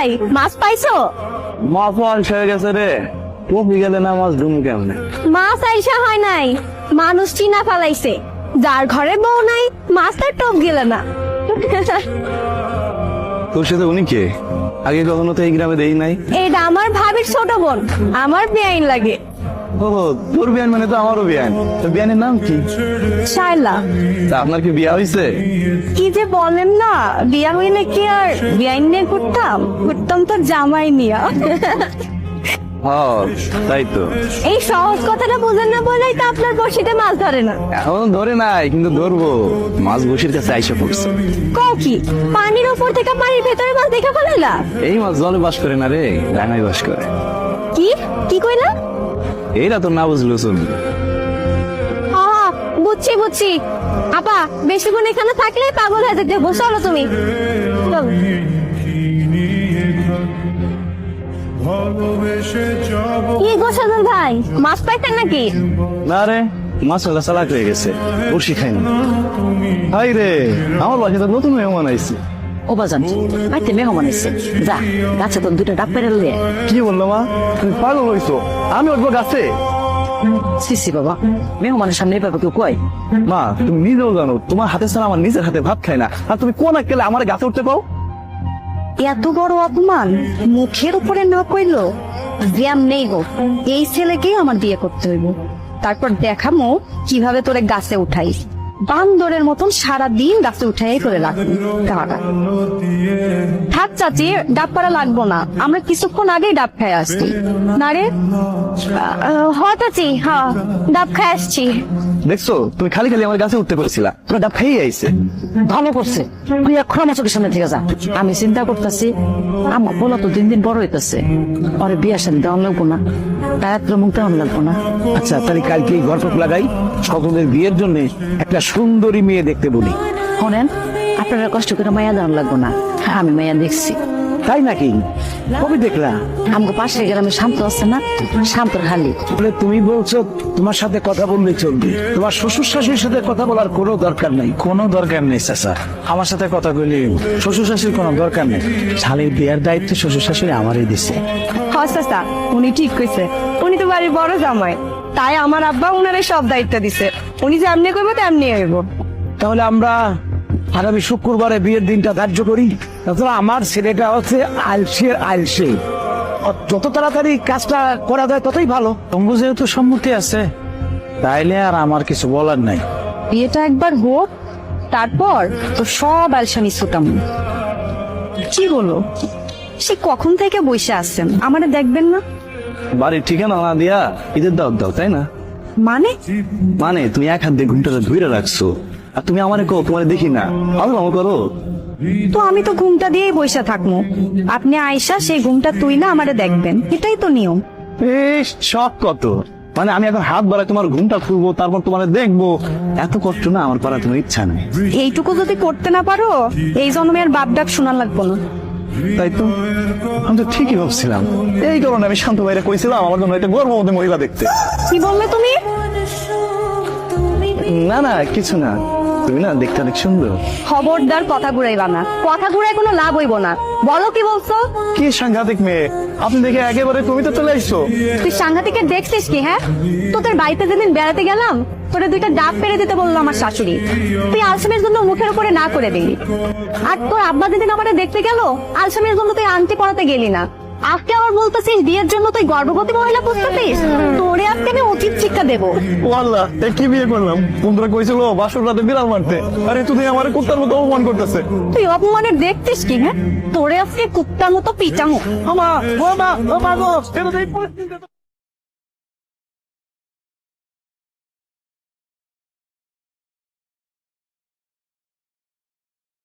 ভাই মাছ পাইছো? মাছ মাছ ছেড়ে গেছে রে। কপি গেলে না মাছ ডুম কেমনে? মাছ আইসা হয় নাই। মানুষ চিনা ফালাইছে। যার ঘরে বউ নাই মাছ তার টপ গেলে না। তোর সাথে উনি কে? আগে কখনো তো এই গ্রামে দেই নাই। এটা আমার ভাবির ছোট বোন। আমার বেআইন লাগে। ও তোর বিয়ান মানে তো আমারও বিয়ান। তো বিয়ানের নাম কি? শায়লা। তা আপনার কি বিয়া হয়েছে কি যে বলেন না বিয়া হইলে কি আর বিয়াইন নিয়ে ঘুরতাম? ঘুরতাম তো জামাই নিয়া। তাই তো। এই সহজ কথাটা বোঝেন না বলেই তো আপনার বসিতে মাছ ধরে না। এখন ধরে নাই কিন্তু ধরবো। মাছ বসির কাছে আইসা পড়ছে। কও কি পানির উপর থেকে পানির ভেতরে মাছ দেখা ফেলাইলা? এই মাছ জলে বাস করে না রে ডাঙায় বাস করে। কি? কি কইলা? এইটা তো না বুঝলো হা বুঝছি বুঝছি। আপা বেশিক্ষণ এখানে থাকলে পাগল হয়ে যেতে বসো চলো তুমি। কি গো ভাই মাছ পাইতেন নাকি? না রে মাছ হলে চালাক হয়ে গেছে বসি খাই না। হাই রে আমার বাসায় তো নতুন মেহমান আইছে। ও বাজান বাড়িতে মেহমান এসছে যা গাছে তো দুটো ডাব পেরে লিয়ে কি বলল মা? তুমি পাগল হইছো। আমি উঠবো গাছে। সিসি বাবা। মেহমানের সামনে এভাবে কেউ কয়? মা তুমি নিজেও জানো তোমার হাতে ছাড়া আমার নিজের হাতে ভাত খাই না। আর তুমি কোন একেলে আমার গাছে উঠতে পাও? এত বড় অপমান মুখের উপরে না কইলো? জ্যাম নেই গো। এই ছেলেকেই আমার বিয়ে করতে হইব। তারপর দেখামো কীভাবে তোরে গাছে উঠাই বান্দরের মতন সারা দিন গাছে উঠাই করে রাখব কাকা থাক চাচি ডাব পাড়া লাগবো না। আমরা কিছুক্ষণ আগেই ডাব খাই আসছি। না রে? হ চাচি হ্যাঁ ডাব খাই আসছি। দেখছ তুমি খালি খালি আমার গাছে উঠতে পেরেছিলা তোমার ডাব খেয়ে আইছে। ভালো করছে। তুই এখন আমার চোখের সামনে থেকে যা। আমি চিন্তা করতেছি আমার বলা তো দিন দিন বড় হইতেছে। ওরে বিয়ে শাদি দেওয়া লাগবো না। তার মুখ দেওয়া লাগবো না। আচ্ছা তাহলে কালকে গল্প লাগাই। সকলের বিয়ের জন্য একটা সুন্দরী মেয়ে দেখতে বলি। শোনেন আপনারা কষ্ট করে মায়া দেওয়া লাগবো না। আমি মায়া দেখছি। তাই নাকি? কবে দেখলা? আমাকে পাশে গ্রামে শান্ত আছে না? শান্তর খালি। বলে তুমি বলছো তোমার সাথে কথা বললে চলবে। তোমার শ্বশুর শাশুড়ির সাথে কথা বলার কোনো দরকার নাই। কোনো দরকার নেই চাচা। আমার সাথে কথা বলি। শ্বশুর শাশুড়ির কোনো দরকার নেই। শালীর বিয়ের দায়িত্ব শ্বশুর শাশুড়ি আমারই দিছে। হস্তা উনি ঠিক কইছে। উনি তো বাড়ির বড় জামাই। তাই আমার আব্বা উনারে সব দায়িত্ব দিছে। উনি যেমনি করব তেমনি হইব তাহলে আমরা আগামী শুক্রবারে বিয়ের দিনটা ধার্য করি। তাছাড়া আমার ছেলেটা হচ্ছে আলসের আলসে। ও যত তাড়াতাড়ি কাজটা করা যায় ততই ভালো। তঙ্গু যেহেতু সম্মতি আছে তাইলে আর আমার কিছু বলার নাই। বিয়েটা একবার হোক তারপর তো সব আলসামি ছুটাম কি বলো? সে কখন থেকে বসে আসছেন আমারে দেখবেন না? বাড়ির ঠিকানা না দিয়া ঈদের দাও দাও তাই না? মানে? মানে তুমি এক হাত দিয়ে ঘুমটাতে ধুইরে রাখছো। আর তুমি আমারে কো তোমার দেখি না। ভালো ভালো করো। তো আমি তো ঘুমটা দিয়েই বসে থাকব। আপনি আয়সা সেই ঘুমটা তুই না আমারে দেখবেন। এটাই তো নিয়ম। বেশ শখ কত। মানে আমি এখন হাত বাড়াই তোমার ঘুমটা খুলবো তারপর তোমার দেখব। এত কষ্ট না আমার পারা তোমার ইচ্ছা নেই। এইটুকু যদি করতে না পারো এই জন্মে আর বাপ ডাক শোনার লাগবো না। তাই তো? আমি তো ঠিকই ভাবছিলাম। এই কারণে আমি শান্ত ভাইরা কইছিলাম আমার জন্য একটা গর্ভবতী মহিলা দেখতে। কি বললে তুমি? না না কিছু না। তুমি না দেখতে অনেক সুন্দর। খবরদার কথা ঘুরাইবা না। কথা ঘুরাই কোনো লাভ হইব না। বলো কি বলছো? কি সাংঘাতিক মেয়ে? আপনি দেখে একেবারে তুমি তো চলে আসছো তুই সাংঘাতিকে দেখছিস কি হ্যাঁ? তোদের বাড়িতে যেদিন বেড়াতে গেলাম তোরে দুইটা ডাব পেরে দিতে বলল আমার শাশুড়ি। তুই আলসামের জন্য মুখের উপরে না করে দিলি। আর তোর আব্বা যেদিন আমারে দেখতে গেল আলসামের জন্য তুই আনতে পড়াতে গেলি না। আজকে আবার বলতেছিস বিয়ের জন্য তুই গর্ভবতী মহিলা খুঁজতেছিস? তোরে আজকে আমি উচিত শিক্ষা দেবো। আল্লাহ কি বিয়ে করলাম? বন্ধুরা কইছিল বাসর রাতে বিড়াল মারতে। আরে তুই আমার কুত্তার মতো অপমান করতেছে। তুই অপমানের দেখতিস কি হ্যাঁ? তোরে আজকে কুত্তার মতো পিটামো। আমা ও মা ও মা গো